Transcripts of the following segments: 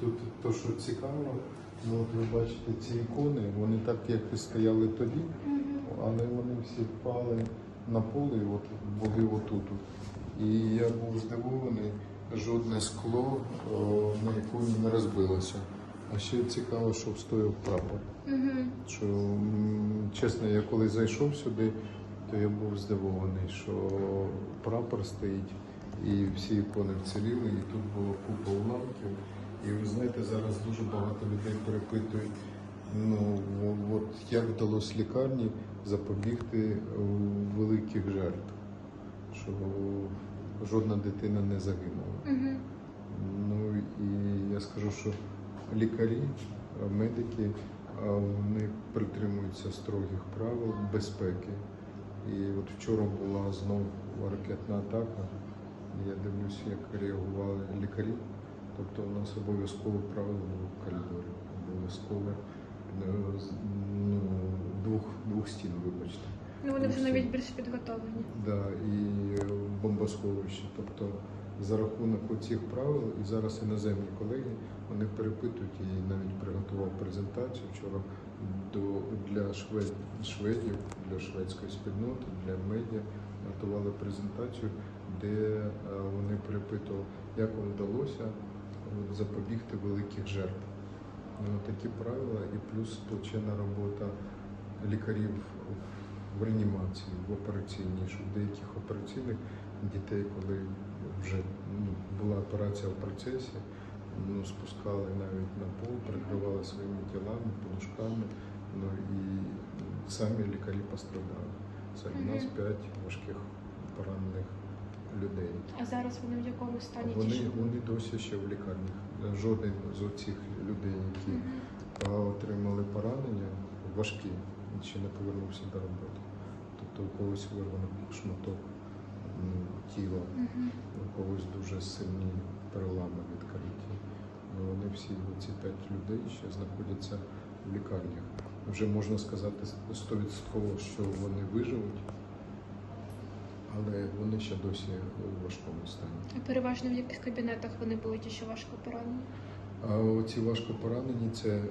Тут то, що цікаво, ну от ви бачите ці ікони, вони так як і стояли тоді, але вони всі впали на поле і от були отут. І я був здивований, жодне скло о, на іконі не розбилося. А ще цікаво, що встояв прапор. Що чесно, я коли зайшов сюди, то я був здивований, що прапор стоїть і всі ікони вціліли, і тут було купа уламків. І ви знаєте, зараз дуже багато людей перепитують, ну от як вдалося лікарні запобігти е, великих жертв, що жодна дитина не загинула. Ну і я скажу, що лікарі, е, медики, е, вони притримуються строгих правил безпеки. І от вчора була знову ракетна атака. Я дивлюся, як реагували лікарі. Тобто у нас обов'язково правило було в коридорі. Обов'язково е, ну, двох, двох стін, вибачте. Ну вони вже навіть більш підготовлені. Да, і бомбосховище. Тобто за рахунок цих правил і зараз іноземні колеги вони перепитують і навіть приготував презентацію вчора до для швед, шведів, для шведської спільноти, для медіа готували презентацію, де е, вони перепитували, як вам вдалося запобігти великих жертв. Ну, такі правила і плюс плачена робота лікарів в реанімації, в операційній, що в деяких операційних дітей, коли вже ну, була операція в процесі, ну, спускали навіть на пол, прикривали своїми тілами, подушками, ну і самі лікарі пострадали. Серед нас п'ять важких поранених людей. А зараз вони в якому стані Вони, що- вони досі ще в лікарнях. Жоден з оцих людей, які Мгм. а, отримали поранення важкі, ще не повернувся до роботи. Тобто у когось вирвано шматок тіла, Мгм. у когось дуже сильні перелами відкриті. Ну, вони всі ці п'ять людей ще знаходяться в лікарнях. Вже можна сказати стовідсотково, що вони виживуть, але вони ще досі у важкому стані. А переважно в яких кабінетах вони були ті, що важко поранені? А оці важко поранені, це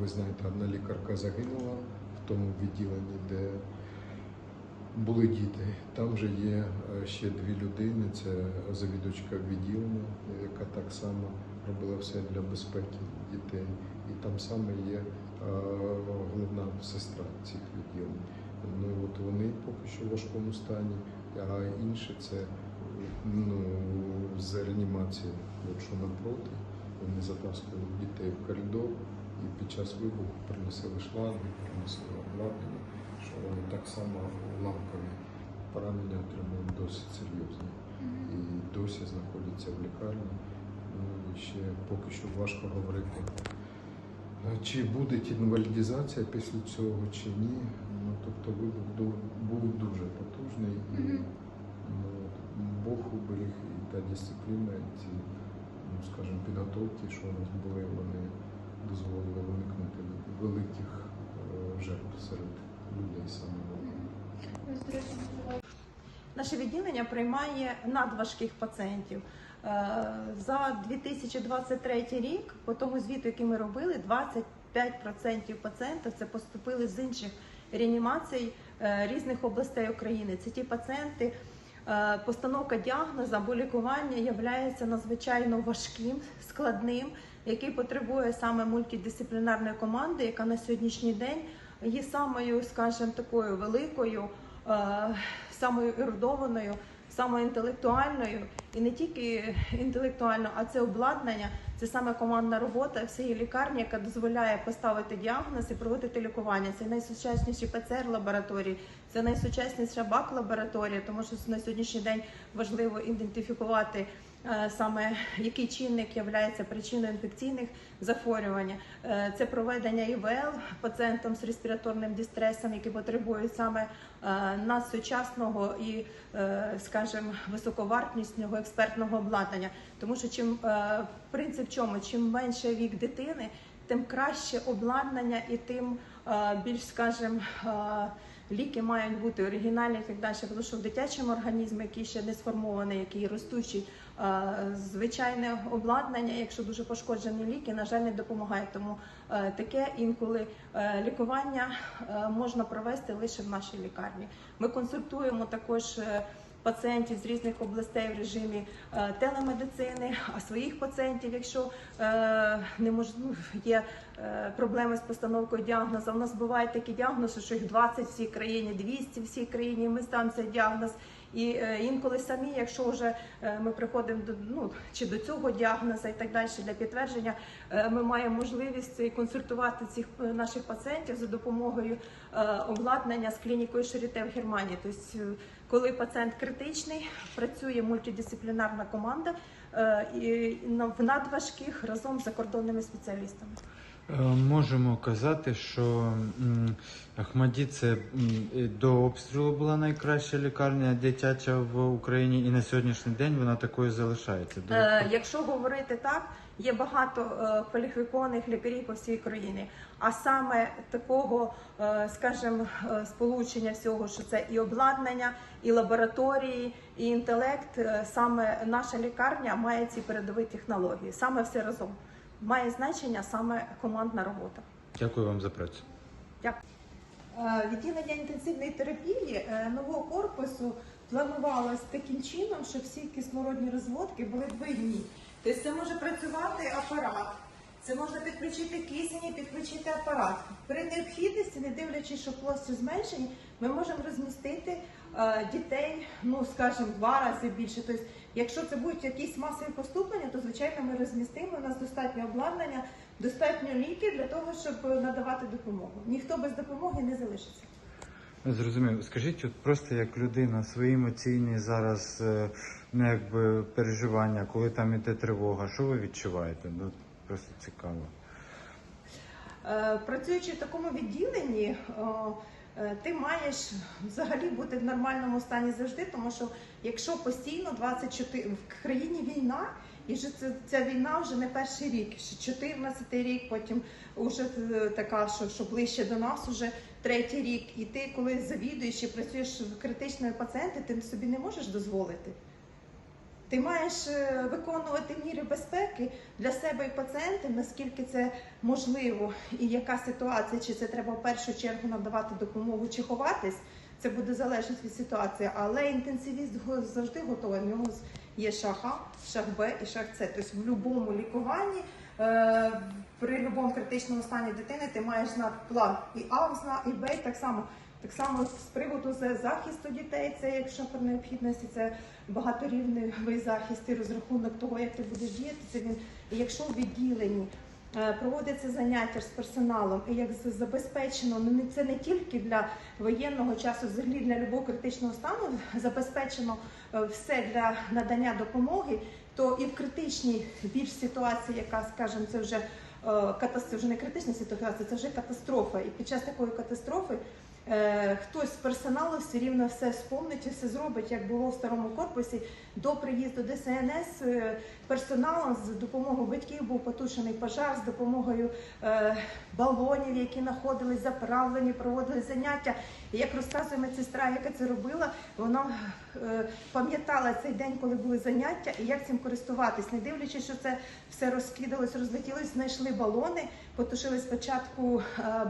ви знаєте, одна лікарка загинула в тому відділенні, де були діти. Там вже є ще дві людини. Це завідувачка відділення, яка так само робила все для безпеки дітей. І там саме є головна сестра цих відділень. Ну от вони поки що в важкому стані, а інші це ну, з реанімації, от що напроти. Вони затаскували дітей в коридор і під час вибуху приносили шланги, приносили обладнання, що вони так само ламкові поранення отримали досить серйозні і досі знаходяться в лікарні. Ну, і ще поки що важко говорити, е, чи буде інвалідизація після цього, чи ні. Тобто вибух був дуже потужний і ну, Бог уберіг і та дисципліна, і ці, ну, скажімо, підготовки, що у нас були, вони дозволили уникнути великих е, жертв серед людей саме Наше відділення приймає надважких пацієнтів. Е, За 2023 рік, по тому звіту, який ми робили, 25% пацієнтів це поступили з інших реанімацій е, різних областей України. Це ті пацієнти, е, постановка діагнозу або лікування є надзвичайно важким, складним, який потребує саме мультидисциплінарної команди, яка на сьогоднішній день є самою, скажімо, такою великою, е, самою ерудованою, самою інтелектуальною, і не тільки інтелектуально, а це обладнання, це саме командна робота всієї лікарні, яка дозволяє поставити діагноз і проводити лікування. Це найсучасніші ПЦР-лабораторії, це найсучасніша БАК-лабораторія, тому що на сьогоднішній день важливо ідентифікувати саме який чинник є причиною інфекційних захворювань. Е, Це проведення ІВЛ пацієнтам з респіраторним дистресом, які потребують саме е, надсучасного і, е, скажімо, високовартісного експертного обладнання. Тому що чим е, принцип чому, чим менше вік дитини. тим краще обладнання і тим е, більш, скажімо, е, ліки мають бути оригінальні і так далі. Тому що в дитячому організмі, який ще не сформований, який ростучий, е, звичайне обладнання, якщо дуже пошкоджені ліки, на жаль, не допомагає. Тому е, таке інколи е, лікування е, можна провести лише в нашій лікарні. Ми консультуємо також. е, Пацієнтів з різних областей в режимі е, телемедицини, а своїх пацієнтів, якщо е, не мож... ну, є е, проблеми з постановкою діагнозу. У нас бувають такі діагнози, що їх 20 в всій країні, 200 в всій країні. Ми ставимо цей діагноз. І е, інколи самі, якщо вже е, ми приходимо до ну чи до цього діагнозу і так далі для підтвердження, е, ми маємо можливість консультувати цих наших пацієнтів за допомогою обладнання з клінікою Шаріте в Германії. Тобто, коли пацієнт критичний, працює мультидисциплінарна команда і в надважких разом з закордонними спеціалістами. Е, Можемо казати, що Ахмаді це до обстрілу була найкраща лікарня дитяча в Україні, і на сьогоднішній день вона такою залишається. Е, якщо говорити так, є багато е, кваліфікованих лікарів по всій країні. А саме такого, е, скажімо, е, сполучення всього, що це і обладнання, і лабораторії, і інтелект, саме наша лікарня має ці передові технології. Саме все разом має значення саме командна робота. Дякую вам за працю. Дякую. Е, Відділення інтенсивної терапії е, нового корпусу планувалось таким чином, щоб всі кислородні розводки були двойні. Тобто це може працювати апарат, це можна підключити кисень і підключити апарат. При необхідності, не дивлячись, що площі зменшені, ми можемо розмістити е, дітей, ну скажімо, два рази більше. Тобто, якщо це будуть якісь масові поступлення, то звичайно ми розмістимо. У нас достатньо обладнання, достатньо ліків для того, щоб надавати допомогу. Ніхто без допомоги не залишиться. Зрозумів. Скажіть, от просто як людина, свої емоційні зараз е, ну, якби переживання, коли там іде тривога, що ви відчуваєте? Ну, просто цікаво. Е, Працюючи в такому відділенні, е, ти маєш взагалі бути в нормальному стані завжди, тому що якщо постійно 24 в країні війна, і вже це ця війна вже не перший рік, ще 14 рік, потім вже е, така, що, що ближче до нас, уже третій рік. І ти, коли завідуєш і працюєш критичними пацієнти, ти собі не можеш дозволити. Ти маєш е, виконувати міри безпеки для себе і пацієнтів, наскільки це можливо, і яка ситуація, чи це треба в першу чергу надавати допомогу чи ховатись. Це буде залежати від ситуації, але інтенсивіст завжди готовий. В нього є шаг А, шаг Б і шаг С. Тобто в будь-якому лікуванні, е, при будь-якому критичному стані дитини ти маєш знати план і А і Б, і так само. Так само з приводу за- захисту дітей, це якщо при необхідності, це багаторівневий захист і розрахунок того, як ти будеш діяти. Це він, якщо в відділенні е, проводяться заняття з персоналом, і як забезпечено, ну це не тільки для воєнного часу, взагалі для любого критичного стану забезпечено е, все для надання допомоги, то і в критичній більш ситуації, яка, скажімо, це вже катастрофа, вже не критична ситуація, це вже катастрофа. І під час такої катастрофи е, хтось з персоналу все рівно все спомнить і все зробить, як було в старому корпусі. До приїзду ДСНС е, персоналом з допомогою батьків був потушений пожар, з допомогою е, балонів, які знаходились заправлені, проводили заняття. І як розказує медсестра, яка це робила, вона е, пам'ятала цей день, коли були заняття, і як цим користуватись, не дивлячись, що це все розкидалось, розлетілось, знайшли балони, потушили спочатку е,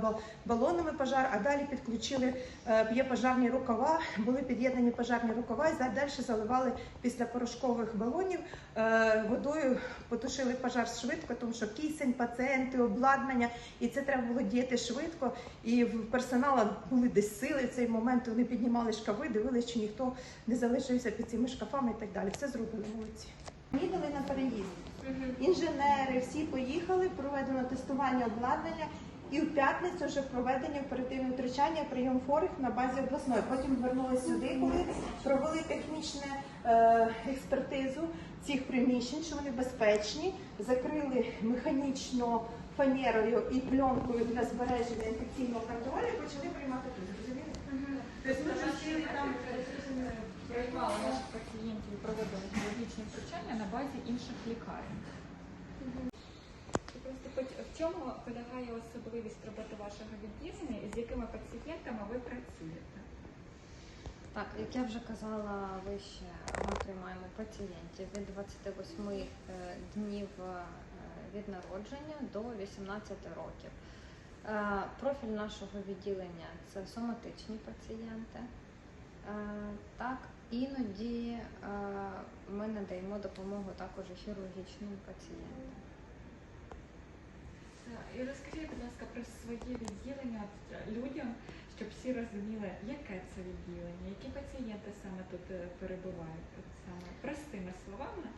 балонами пожар, а далі підключили е, є пожарні рукава, були під'єднані пожарні рукава, і далі заливали після порошкових балонів е, водою, потушили пожар швидко, тому що кисень, пацієнти, обладнання, і це треба було діяти швидко. І в персонала були десь сили в цей момент. Вони піднімали шкафи, дивилися, чи ніхто не залишився під цими шкафами і так далі. Все зробили молодці. Їдали на переїзд. Інженери всі поїхали, проведено тестування обладнання. І в п'ятницю вже проведення оперативного втручання прийом хворих на базі обласної. Потім вернулися сюди, коли провели технічну е, експертизу цих приміщень, що вони безпечні, закрили механічно фанерою і пленкою для збереження інфекційного контролю і почали приймати тут. Тобто ми вже там приймали наших пацієнтів і проводили хірургічне втручання на базі інших лікарень. Хоч в чому полягає особливість роботи вашого відділення і з якими пацієнтами ви працюєте? Так, як я вже казала вище, ми приймаємо пацієнтів від 28 е, днів е, від народження до 18 років. Е, Профіль нашого відділення це соматичні пацієнти. Так, іноді ми надаємо допомогу також хірургічним пацієнтам. Так, І розкажіть, будь ласка, про своє відділення е, людям, щоб всі розуміли, яке це відділення, які пацієнти саме тут е, перебувають, саме простими словами.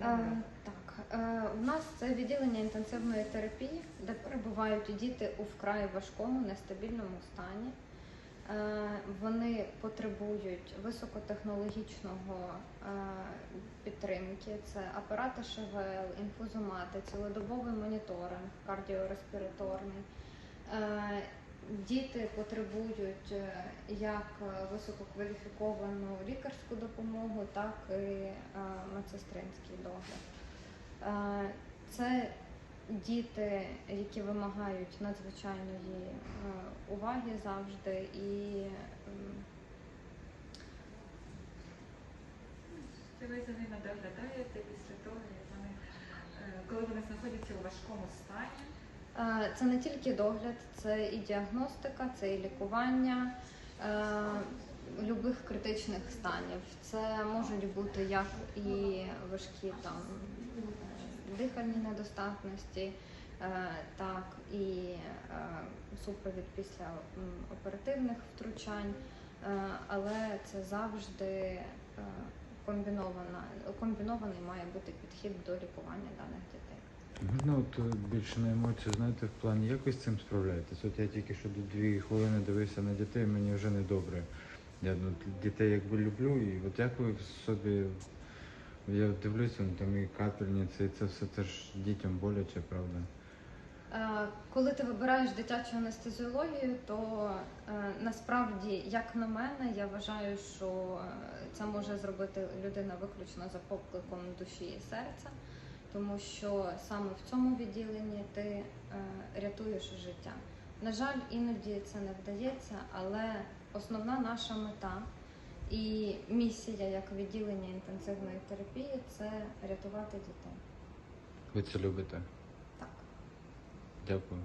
Е. Так, е, у нас це відділення інтенсивної терапії, де перебувають діти у вкрай важкому, нестабільному стані. Е, Вони потребують високотехнологічного е, підтримки. Це апарати ШВЛ, інфузомати, цілодобовий моніторинг, кардіореспіраторний. Е, Діти потребують як висококваліфіковану лікарську допомогу, так і медсестринський догляд. Це діти, які вимагають надзвичайної е, уваги завжди і ви за ними доглядаєте після того, як вони, е, коли вони знаходяться у важкому стані. Е, Це не тільки догляд, це і діагностика, це і лікування е, любих критичних станів. Це можуть бути як і важкі там дихальні недостатності, е, так і е, супровід після оперативних втручань, Е, але це завжди комбінована, комбінований має бути підхід до лікування даних дітей. Можна от більше на емоцію, знаєте, в плані як ви з цим справляєтесь? От я тільки що до дві хвилини дивився на дітей, мені вже не добре. Я ну, дітей якби люблю, і от як ви собі. Я дивлюся, ну, там і капельниці, і це все це ж дітям боляче, правда? Е, Коли ти вибираєш дитячу анестезіологію, то е, насправді, як на мене, я вважаю, що е, це може зробити людина виключно за покликом душі і серця, тому що саме в цьому відділенні ти рятуєш життя. На жаль, іноді це не вдається, але основна наша мета і місія як відділення інтенсивної терапії це рятувати дітей. Ви це любите? Так. Дякую.